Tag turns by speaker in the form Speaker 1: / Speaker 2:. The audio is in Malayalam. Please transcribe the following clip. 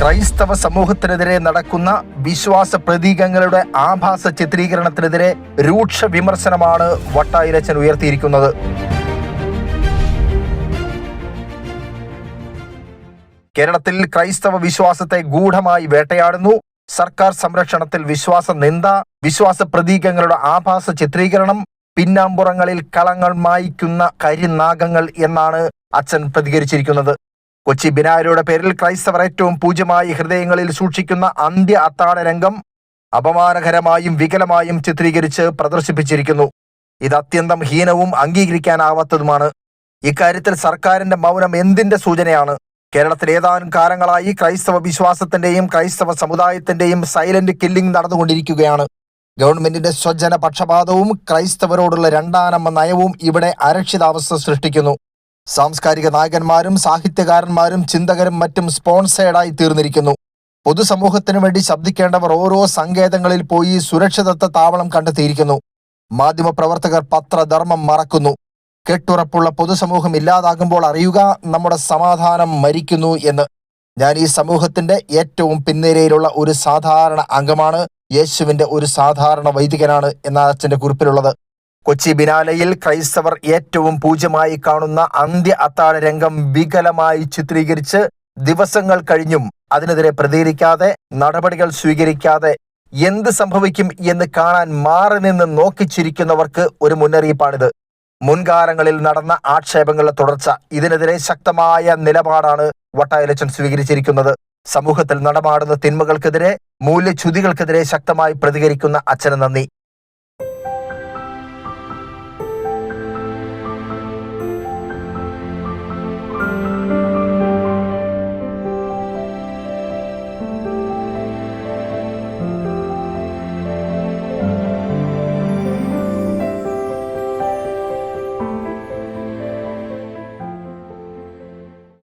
Speaker 1: ക്രൈസ്തവ സമൂഹത്തിനെതിരെ നടക്കുന്ന വിശ്വാസ പ്രതീകങ്ങളുടെ ആഭാസ ചിത്രീകരണത്തിനെതിരെ രൂക്ഷ വിമർശനമാണ് വട്ടായിരച്ചൻ ഉയർത്തിയിരിക്കുന്നത്. കേരളത്തിൽ ക്രൈസ്തവ വിശ്വാസത്തെ ഗൂഢമായി വേട്ടയാടുന്നു. സർക്കാർ സംരക്ഷണത്തിൽ വിശ്വാസ നിന്ദ വിശ്വാസ പ്രതീകങ്ങളുടെ ആഭാസ ചിത്രീകരണം പിന്നാമ്പുറങ്ങളിൽ കളങ്ങൾ മായ്ക്കുന്ന കരിനാഗങ്ങൾ എന്നാണ് അച്ഛൻ പ്രതികരിച്ചിരിക്കുന്നത്. കൊച്ചി ബിനായരുടെ പേരിൽ ക്രൈസ്തവർ ഏറ്റവും പൂജ്യമായി ഹൃദയങ്ങളിൽ സൂക്ഷിക്കുന്ന അന്ത്യ അത്താഴ രംഗം അപമാനകരമായും വികലമായും ചിത്രീകരിച്ച് പ്രദർശിപ്പിച്ചിരിക്കുന്നു. ഇത് അത്യന്തം ഹീനവും അംഗീകരിക്കാനാവാത്തതുമാണ്. ഇക്കാര്യത്തിൽ സർക്കാരിന്റെ മൗനം എന്തിന്റെ സൂചനയാണ്? കേരളത്തിൽ ഏതാനും കാലങ്ങളായി ക്രൈസ്തവ വിശ്വാസത്തിന്റെയും ക്രൈസ്തവ സമുദായത്തിന്റെയും സൈലന്റ് കില്ലിംഗ് നടന്നുകൊണ്ടിരിക്കുകയാണ്. ഗവൺമെന്റിന്റെ സ്വജന പക്ഷപാതവും ക്രൈസ്തവരോടുള്ള രണ്ടാനമ്മ നയവും ഇവിടെ അരക്ഷിതാവസ്ഥ സൃഷ്ടിക്കുന്നു. സാംസ്കാരിക നായകന്മാരും സാഹിത്യകാരന്മാരും ചിന്തകരും മറ്റും സ്പോൺസേഡായി തീർന്നിരിക്കുന്നു. പൊതുസമൂഹത്തിനു വേണ്ടി ശബ്ദിക്കേണ്ടവർ ഓരോ സങ്കേതങ്ങളിൽ പോയി സുരക്ഷിതത്വ താവളം കണ്ടെത്തിയിരിക്കുന്നു. മാധ്യമപ്രവർത്തകർ പത്രധർമ്മം മറക്കുന്നു. കെട്ടുറപ്പുള്ള പൊതുസമൂഹം ഇല്ലാതാകുമ്പോൾ അറിയുക നമ്മുടെ സമാധാനം മരിക്കുന്നു എന്ന്. ഞാൻ ഈ സമൂഹത്തിന്റെ ഏറ്റവും പിൻനിരയിലുള്ള ഒരു സാധാരണ അംഗമാണ്. യേശുവിന്റെ ഒരു സാധാരണ വൈദികനാണ് എന്ന അച്ഛന്റെ കുറിപ്പിലുള്ളത്. കൊച്ചി ബിനാലയിൽ ക്രൈസ്തവർ ഏറ്റവും പൂജ്യമായി കാണുന്ന അന്ത്യ അത്താഴ രംഗം വികലമായി ചിത്രീകരിച്ച് ദിവസങ്ങൾ കഴിഞ്ഞും അതിനെതിരെ പ്രതികരിക്കാതെ നടപടികൾ സ്വീകരിക്കാതെ എന്ത് സംഭവിക്കും എന്ന് കാണാൻ മാറി നിന്ന് നോക്കിച്ചിരിക്കുന്നവർക്ക് ഒരു മുന്നറിയിപ്പാണിത്. മുൻകാലങ്ങളിൽ നടന്ന ആക്ഷേപങ്ങളുടെ തുടർച്ച ഇതിനെതിരെ ശക്തമായ നിലപാടാണ് വട്ടായലച്ചൻ സ്വീകരിച്ചിരിക്കുന്നത്. സമൂഹത്തിൽ നടമാടുന്ന തിന്മകൾക്കെതിരെ മൂല്യച്യുതികൾക്കെതിരെ ശക്തമായി പ്രതികരിക്കുന്ന അച്ഛന് നന്ദി. thank you